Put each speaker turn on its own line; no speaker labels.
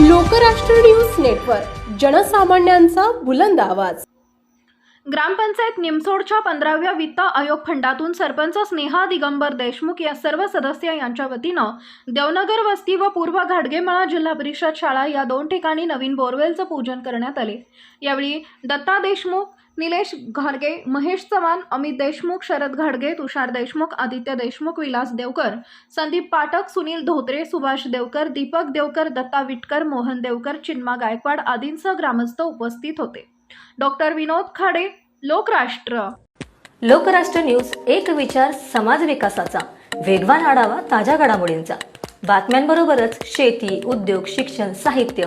Lokrashtra news network जनसामान्यांचा बुलंद आवाज.
ग्रामपंचायत निमसोडच्या पंधराव्या वित्त आयोग फंडातून सरपंच स्नेहा दिगंबर देशमुख या सर्व सदस्य यांच्या वतीनं देवनगर वस्ती व पूर्व घाडगेमळा जिल्हा परिषद शाळा या दोन ठिकाणी नवीन बोरवेलचं पूजन करण्यात आले. यावेळी दत्ता देशमुख निलेश घाडगे महेश चव्हाण अमित देशमुख शरद घाडगे तुषार देशमुख आदित्य देशमुख विलास देवकर संदीप पाठक सुनील धोत्रे सुभाष देवकर दीपक देवकर दत्ता विटकर मोहन देवकर चिन्मा गायकवाड आदींसह ग्रामस्थ उपस्थित होते. डॉक्टर विनोद खाडे लोकराष्ट्र.
लोकराष्ट्र न्यूज एक विचार समाज विकासाचा. वेगवान आढावा ताज्या घडामोडींचा. बातम्यांबरोबरच शेती उद्योग शिक्षण साहित्य